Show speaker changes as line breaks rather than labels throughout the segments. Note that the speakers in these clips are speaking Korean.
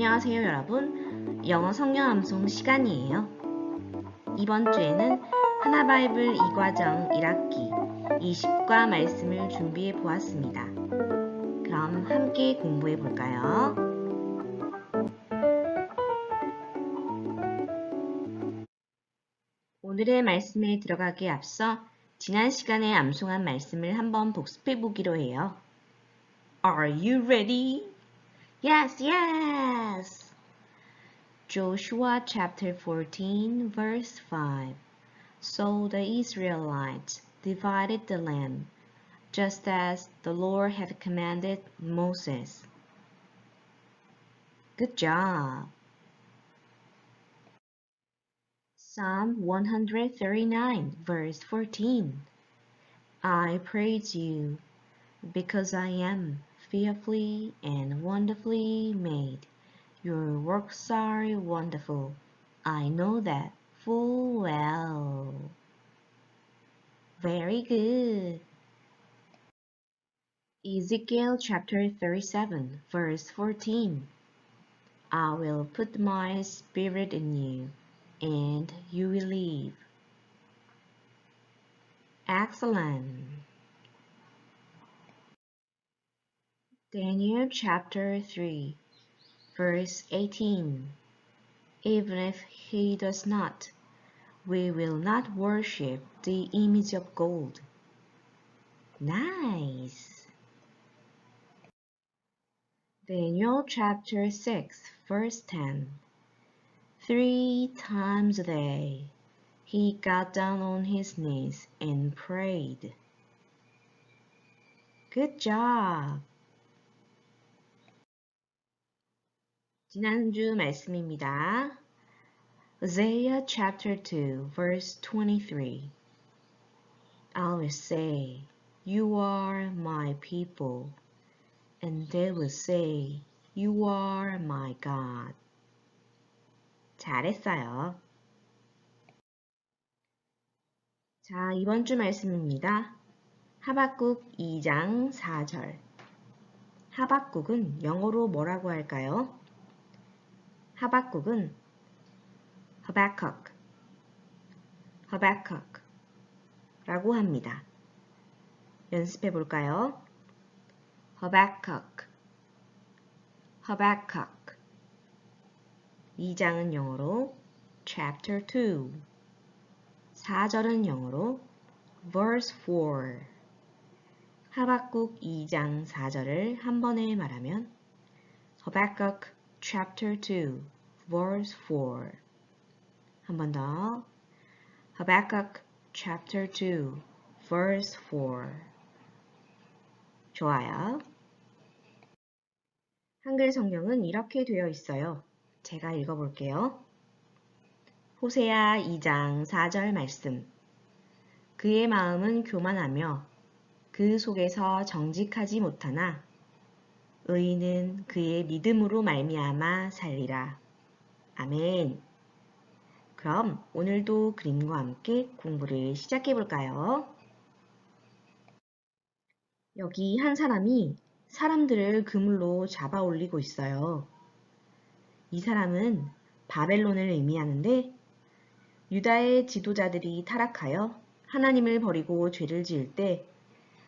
안녕하세요 여러분 영어 성경 암송 시간이에요 이번 주에는 하나바이블 2과정 1학기 20과 말씀을 준비해 보았습니다 그럼 함께 공부해 볼까요? 오늘의 말씀에 들어가기에 앞서 지난 시간에 암송한 말씀을 한번 복습해 보기로 해요. Are you ready? Yes, yes! Joshua chapter 14, verse 5. So the Israelites divided the land, just as the Lord had commanded Moses. Good job! Psalm 139, verse 14. I praise you because I am fearfully and wonderfully made. Your works are wonderful. I know that full well. Very good. Ezekiel chapter 37, verse 14. I will put my spirit in you and you will live. Excellent. Daniel chapter 3, verse 18. Even if he does not, we will not worship the image of gold. Nice. Daniel chapter 6, verse 10. Three times a day he got down on his knees and prayed. Good job! 지난주 말씀입니다. Isaiah chapter 2 verse 23 I will say, You are my people, and they will say, You are my God. 잘했어요. 자, 이번 주 말씀입니다. 하박국 2장 4절. 하박국은 영어로 뭐라고 할까요? 하박국은 Habakkuk, Habakkuk 라고 합니다. 연습해 볼까요? Habakkuk, Habakkuk 2장은 영어로 chapter 2 4절은 영어로 verse 4 하박국 2장 4절을 한 번에 말하면 Habakkuk chapter 2 verse 4 한 번 더 Habakkuk chapter 2 verse 4 좋아요. 한글 성경은 이렇게 되어 있어요. 제가 읽어볼게요. 호세아 2장 4절 말씀. 그의 마음은 교만하며 그 속에서 정직하지 못하나 의인은 그의 믿음으로 말미암아 살리라. 아멘. 그럼 오늘도 그림과 함께 공부를 시작해 볼까요? 여기 한 사람이 사람들을 그물로 잡아 올리고 있어요. 이 사람은 바벨론을 의미하는데 유다의 지도자들이 타락하여 하나님을 버리고 죄를 지을 때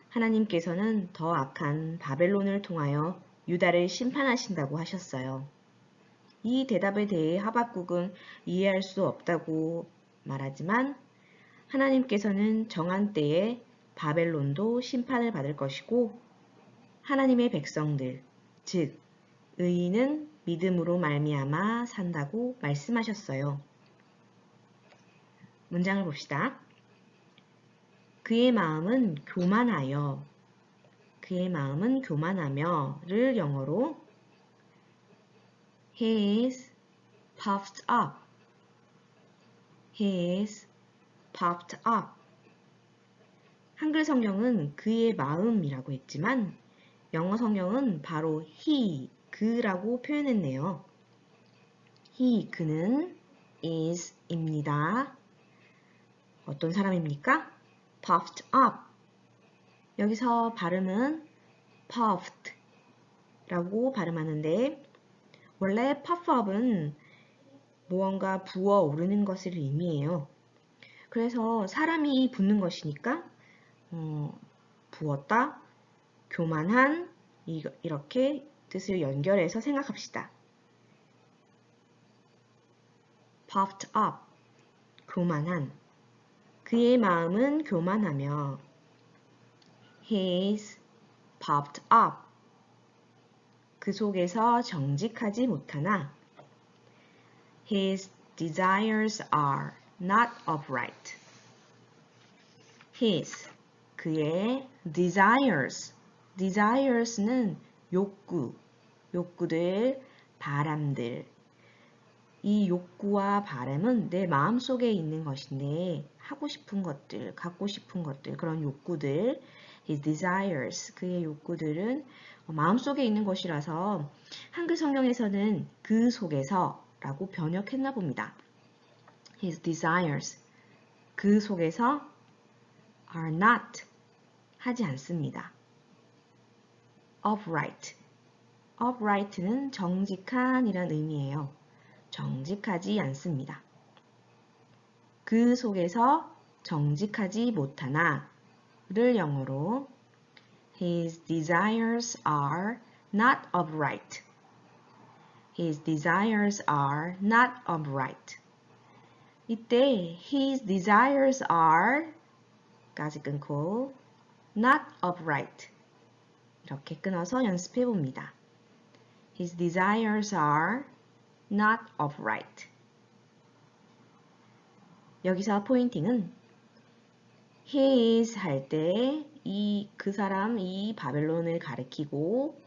하나님께서는 더 악한 바벨론을 통하여 유다를 심판하신다고 하셨어요. 이 대답에 대해 하박국은 이해할 수 없다고 말하지만 하나님께서는 정한 때에 바벨론도 심판을 받을 것이고 하나님의 백성들, 즉 의인은 믿음으로 말미암아 산다고 말씀하셨어요. 문장을 봅시다. 그의 마음은 교만하여 그의 마음은 교만하며를 영어로 He is puffed up. He is puffed up. 한글 성경은 그의 마음이라고 했지만 영어 성경은 바로 he, 그라고 표현했네요. he, 그는 is 입니다. 어떤 사람입니까? puffed up. 여기서 발음은 puffed 라고 발음하는데 원래 puff up은 무언가 부어 오르는 것을 의미해요. 그래서 사람이 붙는 것이니까 어, 부었다, 교만한 이- 이렇게 뜻을 연결해서 생각합시다. puffed up, 교만한. 그의 마음은 교만하며 He's puffed up. 그 속에서 정직하지 못하나 His desires are not upright. His 그의 desires desires는 욕구 욕구들 바람들 이 욕구와 바람은 내 마음속에 있는 것인데 하고 싶은 것들 갖고 싶은 것들 그런 욕구들 his desires 그의 욕구들은 마음속에 있는 것이라서 한글 성경에서는 그 속에서 라고 번역했나 봅니다. his desires 그 속에서 are not 하지 않습니다. upright upright는 정직한 이란 의미예요. 정직하지 않습니다. 그 속에서 정직하지 못하나 를 영어로 His desires are not upright. His desires are not upright. 이때 his desires are 까지 끊고 not upright 이렇게 끊어서 연습해 봅니다. His desires are not upright. 여기서 포인팅은 his 할 때 이 그 사람 이 바벨론을 가리키고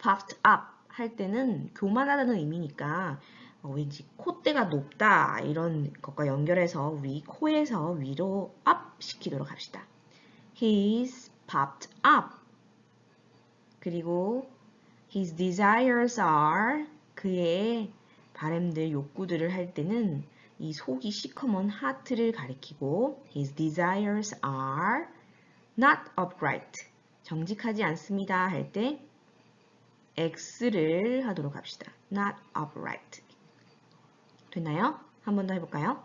puffed up 할 때는 교만하다는 의미니까 어, 왠지 콧대가 높다 이런 것과 연결해서 위 코에서 위로 up 시키도록 합시다. He's popped up. 그리고 his desires are 그의 바램들 욕구들을 할 때는 이 속이 시커먼 하트를 가리키고 his desires are not upright. 정직하지 않습니다 할 때 X를 하도록 합시다. not upright. 됐나요? 한 번 더 해볼까요?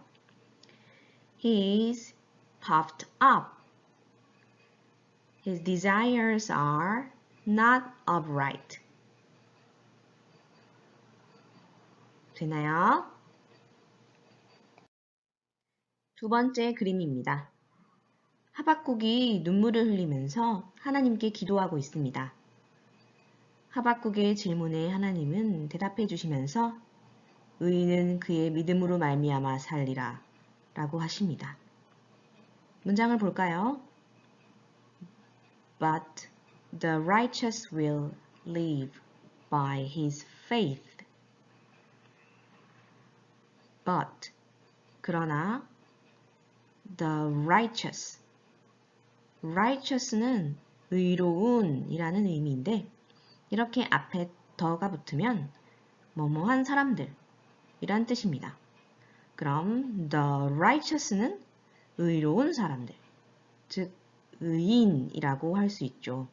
He's puffed up. His desires are not upright. 되나요? 두 번째 그림입니다. 하박국이 눈물을 흘리면서 하나님께 기도하고 있습니다. 하박국의 질문에 하나님은 대답해 주시면서 의인은 그의 믿음으로 말미암아 살리라 라고 하십니다. 문장을 볼까요? But the righteous will live by his faith. But 그러나 the righteous righteous는 의로운 이라는 의미인데 이렇게 앞에 더가 붙으면 뭐뭐한 사람들 이란 뜻입니다. 그럼 the righteous는 의로운 사람들 즉 의인이라고 할 수 있죠.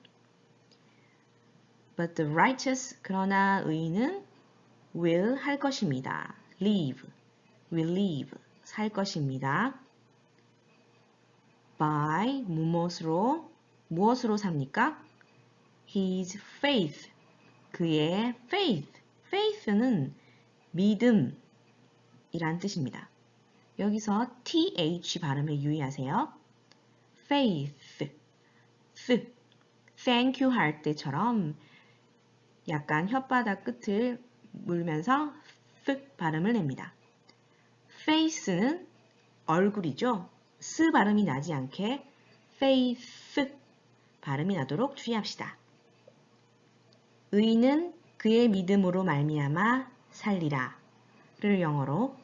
But the righteous 그러나 의인은 will 할 것입니다. live will live 살 것입니다. by 무엇으로 무엇으로 삽니까? His faith 그의 faith faith는 믿음 이란 뜻입니다. 여기서 th 발음에 유의하세요. faith th thank you 할 때처럼 약간 혓바닥 끝을 물면서 th 발음을 냅니다. Face는 얼굴이죠. 스 발음이 나지 않게 faith 발음이 나도록 주의합시다. 의인은 그의 믿음으로 말미암아 살리라. 를 영어로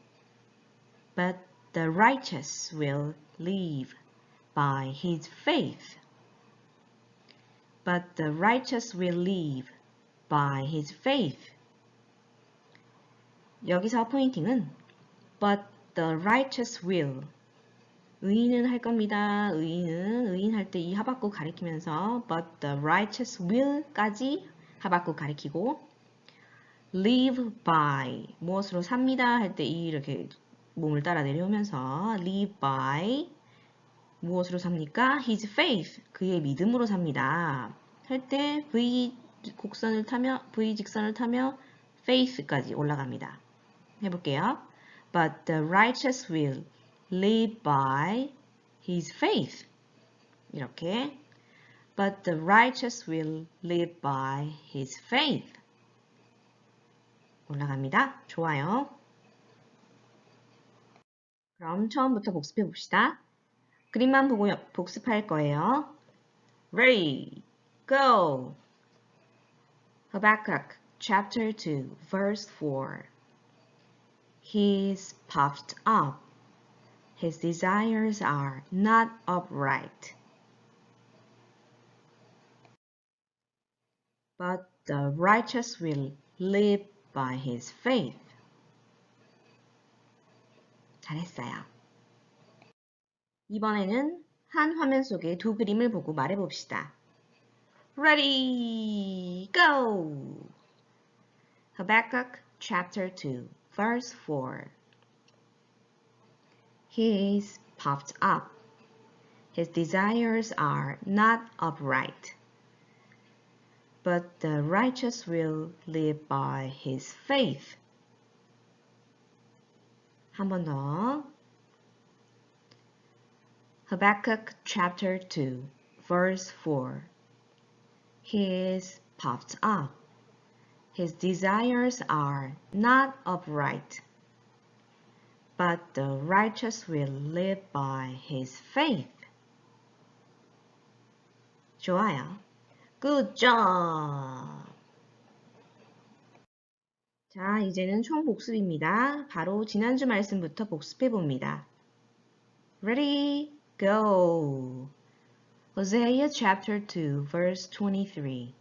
But the righteous will live by his faith. But the righteous will live by his faith. 여기서 포인팅은 But the righteous will 의인은 할 겁니다. 의인은 의인 할 때 이 하박국 가리키면서 but the righteous will까지 하박국 가리키고 live by 무엇으로 삽니다 할 때이 이렇게 몸을 따라 내려오면서 live by 무엇으로 삽니까? his faith 그의 믿음으로 삽니다 할 때 V 곡선을 타며 V 직선을 타며 faith까지 올라갑니다. 해볼게요. But the righteous will live by his faith. 이렇게. But the righteous will live by his faith. 올라갑니다. 좋아요. 그럼 처음부터 복습해 봅시다. 그림만 보고 복습할 거예요. Ready, go! Habakkuk chapter 2, verse 4. He is puffed up. His desires are not upright. But the righteous will live by his faith. 잘했어요. 이번에는 한 화면 속의 두 그림을 보고 말해봅시다. Ready, go! Habakkuk chapter 2, verse 4. He is puffed up. His desires are not upright. But the righteous will live by his faith. 한 번 더. Habakkuk chapter 2, verse 4. He is puffed up. His desires are not upright, but the righteous will live by his faith. 좋아요. Good job! 자, 이제는 총 복습입니다. 바로 지난주 말씀부터 복습해 봅니다. Ready, go! Hosea chapter 2, verse 23.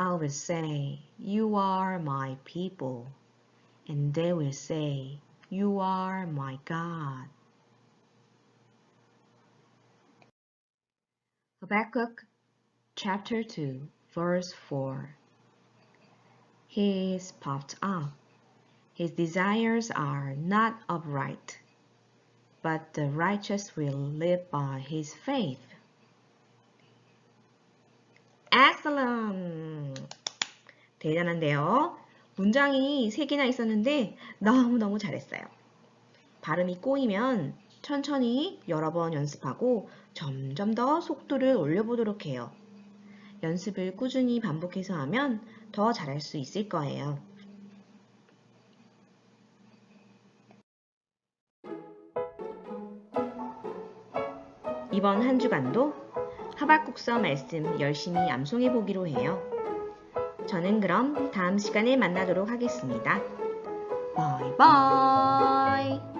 I will say, You are my people, and they will say, You are my God. Habakkuk chapter 2, verse 4. He is puffed up. His desires are not upright, but the righteous will live by his faith. Excellent! 대단한데요. 문장이 3개나 있었는데 너무너무 잘했어요. 발음이 꼬이면 천천히 여러 번 연습하고 점점 더 속도를 올려보도록 해요. 연습을 꾸준히 반복해서 하면 더 잘할 수 있을 거예요. 이번 한 주간도 하박국서 말씀 열심히 암송해 보기로 해요. 저는 그럼 다음 시간에 만나도록 하겠습니다. 바이바이!